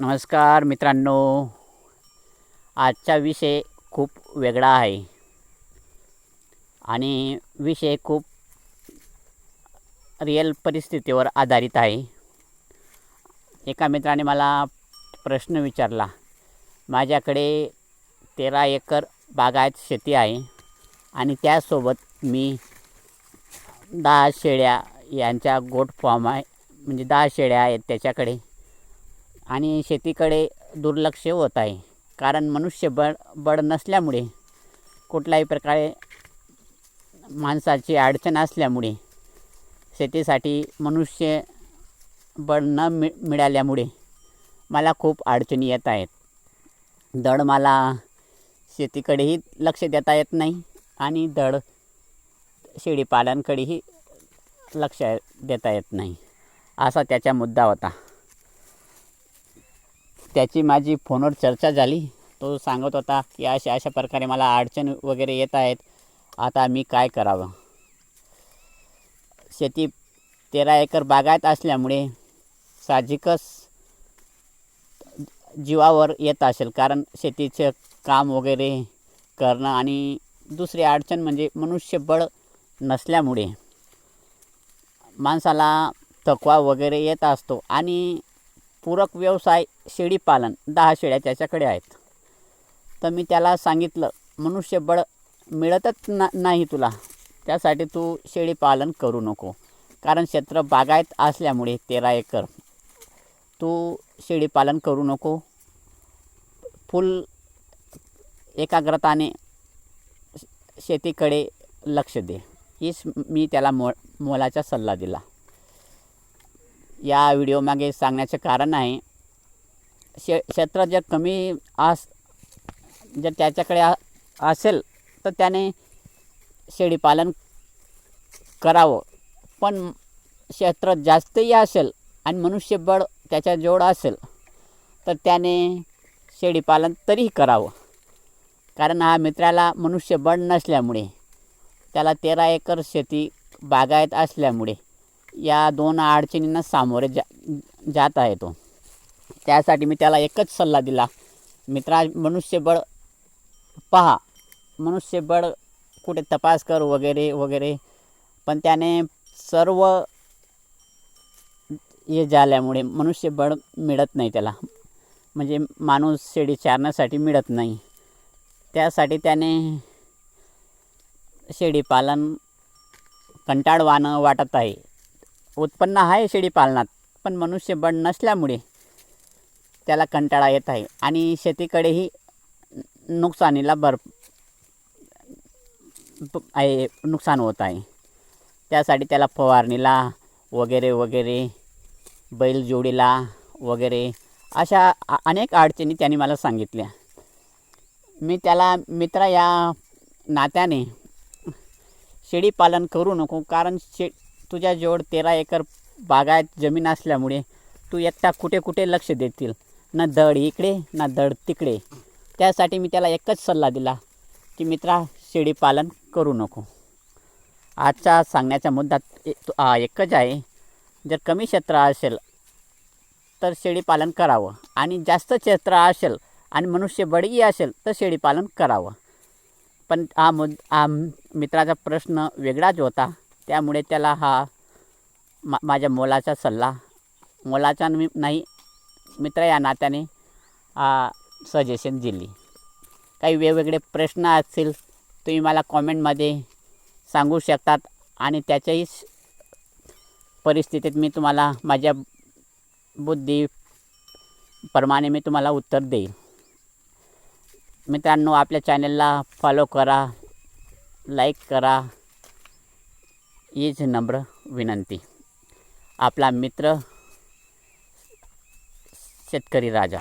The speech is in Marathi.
नमस्कार मित्रांनो. आजचा विषय खूप वेगळा आहे. आणि विषय खूप रिअल परिस्थितीवर आधारित आहे. एका मित्राने मला प्रश्न विचारला. माझ्याकडे तेरा एकर बागायत शेती आहे आणि त्यासोबत मी दहा शेळ्या यांच्या गोट फॉर्म आहे. म्हणजे दहा शेळ्या आहेत त्याच्याकडे. आणि शेतीकडे दुर्लक्ष होत आहे. कारण मनुष्यबळ बळ नसल्यामुळे कुठल्याही प्रकारे माणसाची अडचण असल्यामुळे शेतीसाठी मनुष्य बळ न मि मिळाल्यामुळे मला खूप अडचणी येत आहेत. धड मला शेतीकडेही लक्ष देता येत नाही आणि धड शेळीपालनकडेही लक्ष देता येत नाही. असा त्याचा मुद्दा होता. त्याची माझी फोनवर चर्चा झाली. तो सांगत होता की अशा अशा प्रकारे मला अडचण वगैरे येत आहेत. आता मी काय करावं? शेती तेरा एकर बागायत असल्यामुळे साहजिकच जीवावर येत असेल. कारण शेतीचं काम वगैरे करणं आणि दुसरी अडचण म्हणजे मनुष्यबळ नसल्यामुळे माणसाला थकवा वगैरे येत असतो. आणि पूरक व्यवसाय शेळीपालन दहा शेळ्या त्याच्याकडे आहेत. तर मी त्याला सांगितलं मनुष्यबळ मिळतच ना नाही तुला. त्यासाठी तू शेळीपालन करू नको. कारण क्षेत्र बागायत असल्यामुळे तेरा एकर. तू शेळीपालन करू नको. फुल एकाग्रताने शेतीकडे लक्ष दे. हीच मी त्याला मो मोलाचा सल्ला दिला. या व्हिडिओमागे सांगण्याचं कारण आहे शे क्षेत्र जर कमी आस जर त्याच्याकडे आ असेल तर त्याने शेळीपालन करावं. पण क्षेत्र जास्तही असेल आणि मनुष्यबळ त्याच्याजवळ असेल तर त्याने शेळीपालन तरीही करावं. कारण हा मित्राला मनुष्यबळ नसल्यामुळे त्याला तेरा एकर शेती बागायत असल्यामुळे या दोन अडचणींना सामोरे जा जात आहे तो. त्यासाठी मी त्याला एकच सल्ला दिला. मित्रा मनुष्यबळ पहा. मनुष्यबळ कुठे तपास कर वगैरे वगैरे. पण त्याने सर्व हे झाल्यामुळे मनुष्यबळ मिळत नाही त्याला. म्हणजे माणूस शेळी चारण्यासाठी मिळत नाही. त्यासाठी त्याने शेळीपालन कंटाळवाणं वाटत आहे. उत्पन्न आहे शेळीपालनात पण मनुष्यबळ नसल्यामुळे त्याला कंटाळा येत आहे आणि शेतीकडेही नुकसानीला भर आहे नुकसान होत आहे. त्यासाठी त्याला फवारणीला वगैरे वगैरे बैलजोडीला वगैरे अशा अनेक अडचणी त्याने मला सांगितल्या. मी त्याला मित्र या नात्याने शेळीपालन करू नको कारण शे तुझ्याजवळ तेरा एकर बागायत जमीन असल्यामुळे तू एकटा कुठे कुठे लक्ष देतील? ना दड इकडे ना दड तिकडे. त्यासाठी मी त्याला एकच सल्ला दिला की मित्रा शेळीपालन करू नको. आजचा सांगण्याचा मुद्दा एकच आहे. जर कमी क्षेत्र असेल तर शेळीपालन करावं. आणि जास्त क्षेत्र असेल आणि मनुष्य बडगी असेल तर शेळीपालन करावं. पण हा मुद हा मित्राचा प्रश्न वेगळाच होता. त्यामुळे त्याला हा मा माझ्या मोलाचा सल्ला. मोलाचा मी नाही मित्र या नात्याने सजेशन दिली. काही वेगवेगळे प्रश्न असतील तुम्ही मला कॉमेंटमध्ये सांगू शकतात आणि त्याच्याही परिस्थितीत मी तुम्हाला माझ्या बुद्धी प्रमाणे मी तुम्हाला उत्तर देईल. मित्रांनो आपल्या चॅनलला फॉलो करा लाईक करा. हीच नम्र विनंती. आपला मित्र शेतकरी राजा.